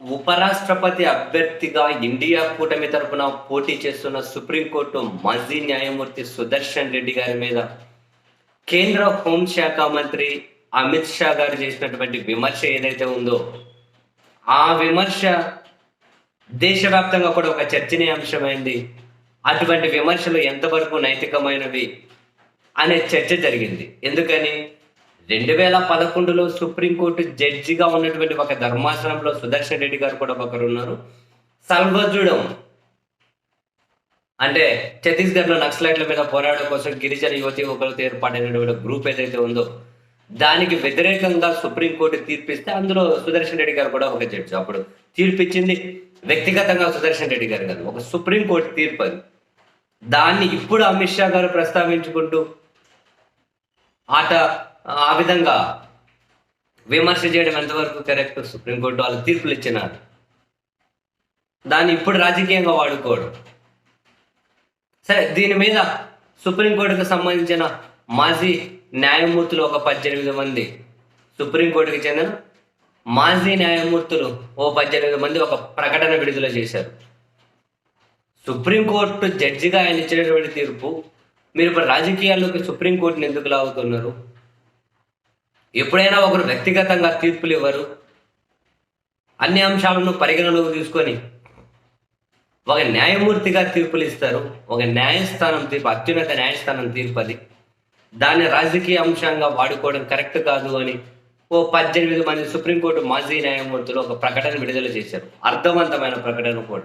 ఉపరాష్ట్రపతి అభ్యర్థిగా ఇండియా కూటమి తరపున పోటీ చేస్తున్న సుప్రీంకోర్టు మాజీ న్యాయమూర్తి సుదర్శన్ రెడ్డి గారి మీద కేంద్ర హోంశాఖ మంత్రి అమిత్ షా గారు చేసినటువంటి విమర్శ ఏదైతే ఉందో ఆ విమర్శ దేశవ్యాప్తంగా కూడా ఒక చర్చనీయాంశమైంది. అటువంటి విమర్శలు ఎంతవరకు నైతికమైనవి అనే చర్చ జరిగింది. ఎందుకని? రెండు వేల పదకొండులో సుప్రీంకోర్టు జడ్జిగా ఉన్నటువంటి ఒక ధర్మాసనంలో సుదర్శన్ రెడ్డి గారు కూడా ఒకరు ఉన్నారు సల్వజుడం అంటే ఛత్తీస్గఢ్లో నక్సలైట్ల మీద పోరాటం కోసం గిరిజన యువతి యువకులతో ఏర్పాటైనటువంటి గ్రూప్ ఏదైతే ఉందో దానికి వ్యతిరేకంగా సుప్రీంకోర్టు తీర్పిస్తే అందులో సుదర్శన్ రెడ్డి గారు కూడా ఒక జడ్జి. అప్పుడు తీర్పిచ్చింది వ్యక్తిగతంగా సుదర్శన్ రెడ్డి గారు కాదు ఒక సుప్రీంకోర్టు తీర్పు అది. దాన్ని ఇప్పుడు అమిత్ షా గారు ప్రస్తావించుకుంటూ ఆట ఆ విధంగా విమర్శ చేయడం ఎంతవరకు కరెక్ట్? సుప్రీంకోర్టు వాళ్ళు తీర్పులు ఇచ్చినారు. దాన్ని ఇప్పుడు రాజకీయంగా వాడుకోవడం సరే దీని మీద సుప్రీంకోర్టుకు సంబంధించిన మాజీ న్యాయమూర్తులు ఒక పద్దెనిమిది మంది సుప్రీంకోర్టుకి చెందిన మాజీ న్యాయమూర్తులు ఓ పద్దెనిమిది మంది ఒక ప్రకటన విడుదల చేశారు. సుప్రీంకోర్టు జడ్జిగా ఆయన ఇచ్చినటువంటి తీర్పు మీరు ఇప్పుడు రాజకీయాల్లోకి సుప్రీంకోర్టుని ఎందుకు లాగుతున్నారు? ఎప్పుడైనా ఒకరు వ్యక్తిగతంగా తీర్పులు ఇవ్వరు. అన్ని అంశాలను పరిగణలోకి తీసుకొని ఒక న్యాయమూర్తిగా తీర్పులు ఇస్తారు. ఒక న్యాయస్థానం తీర్పు అత్యున్నత న్యాయస్థానం తీర్పు అది దాన్ని రాజకీయ అంశంగా వాడుకోవడం కరెక్ట్ కాదు అని ఓ పద్దెనిమిది మంది సుప్రీంకోర్టు మాజీ న్యాయమూర్తులు ఒక ప్రకటన విడుదల చేశారు. అర్థవంతమైన ప్రకటన కూడా.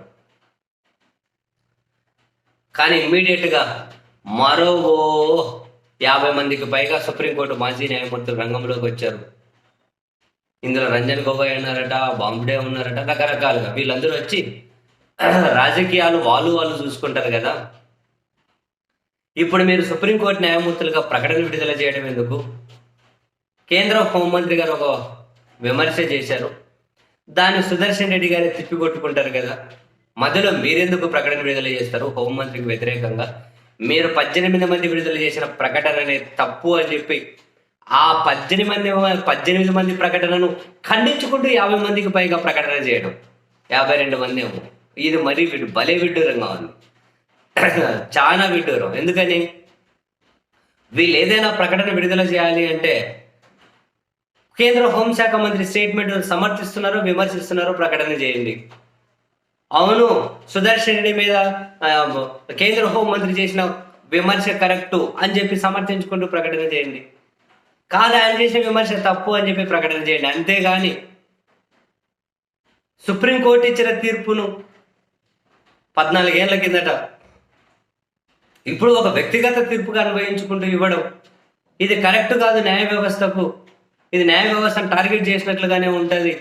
కానీ ఇమ్మీడియట్గా మరో యాభై మందికి పైగా సుప్రీంకోర్టు మాజీ న్యాయమూర్తులు రంగంలోకి వచ్చారు. ఇందులో రంజన్ గొగోయ్ ఉన్నారట బాంబుడే ఉన్నారట రకరకాలుగా. వీళ్ళందరూ వచ్చి రాజకీయాలు వాళ్ళు వాళ్ళు చూసుకుంటారు కదా. ఇప్పుడు మీరు సుప్రీంకోర్టు న్యాయమూర్తులుగా ప్రకటన విడుదల చేయడం ఎందుకు? కేంద్ర హోంమంత్రి గారు ఒక విమర్శ చేశారు. దాన్ని సుదర్శన్ రెడ్డి గారు తిప్పికొట్టుకుంటారు కదా. మధ్యలో మీరెందుకు ప్రకటన విడుదల చేస్తారు? హోంమంత్రికి వ్యతిరేకంగా. మీరు పద్దెనిమిది మంది విడుదల చేసిన ప్రకటన అనేది తప్పు అని చెప్పి ఆ పద్దెనిమిది మంది పద్దెనిమిది మంది ప్రకటనను ఖండించుకుంటూ యాభై మందికి పైగా ప్రకటన చేయడం. యాభై రెండు మంది ఏమో. ఇది మరీ విడు భలే విడ్డూరంగా ఉంది చాలా విడ్డూరం. ఎందుకని? వీళ్ళు ఏదైనా ప్రకటన విడుదల చేయాలి అంటే కేంద్ర హోంశాఖ మంత్రి స్టేట్మెంట్ సమర్థిస్తున్నారో విమర్శిస్తున్నారో ప్రకటన చేయండి. అవును. సుదర్శన్ రెడ్డి మీద కేంద్ర హోం మంత్రి చేసిన విమర్శ కరెక్టు అని చెప్పి సమర్థించుకుంటూ ప్రకటన చేయండి. కాదు ఆయన చేసిన విమర్శ తప్పు అని చెప్పి ప్రకటన చేయండి. అంతేగాని సుప్రీంకోర్టు ఇచ్చిన తీర్పును పద్నాలుగేళ్ళ కిందట ఇప్పుడు ఒక వ్యక్తిగత తీర్పుగా అనుభవించుకుంటూ ఇవ్వడం ఇది కరెక్ట్ కాదు న్యాయ వ్యవస్థకు ఇది న్యాయ వ్యవస్థను టార్గెట్ చేసినట్లుగానే ఉంటుంది.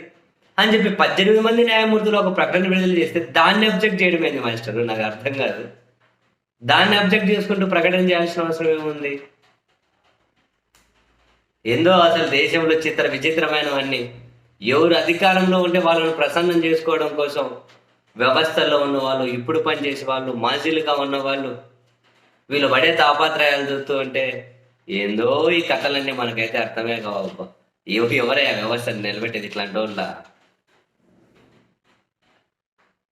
అని చెప్పి పద్దెనిమిది మంది న్యాయమూర్తులు ఒక ప్రకటన విడుదల చేస్తే దాన్ని అబ్జెక్ట్ చేయడం ఏంది మాస్టర్? నాకు అర్థం కాదు. దాన్ని అబ్జెక్ట్ చేసుకుంటూ ప్రకటన చేయాల్సిన అవసరం ఏముంది? ఏందో అసలు దేశంలో చిత్ర విచిత్రమైనవన్నీ. ఎవరు అధికారంలో ఉంటే వాళ్ళను ప్రసన్నం చేసుకోవడం కోసం వ్యవస్థలో ఉన్న వాళ్ళు ఇప్పుడు పనిచేసే వాళ్ళు మాజీలుగా ఉన్న వాళ్ళు వీళ్ళు పడే తాపాత్రయాలు చూస్తూ ఉంటే ఏందో ఈ కథలన్నీ మనకైతే అర్థమే కావు ఎవరే ఆ వ్యవస్థను నిలబెట్టేది ఇట్లాంటి వాళ్ళ?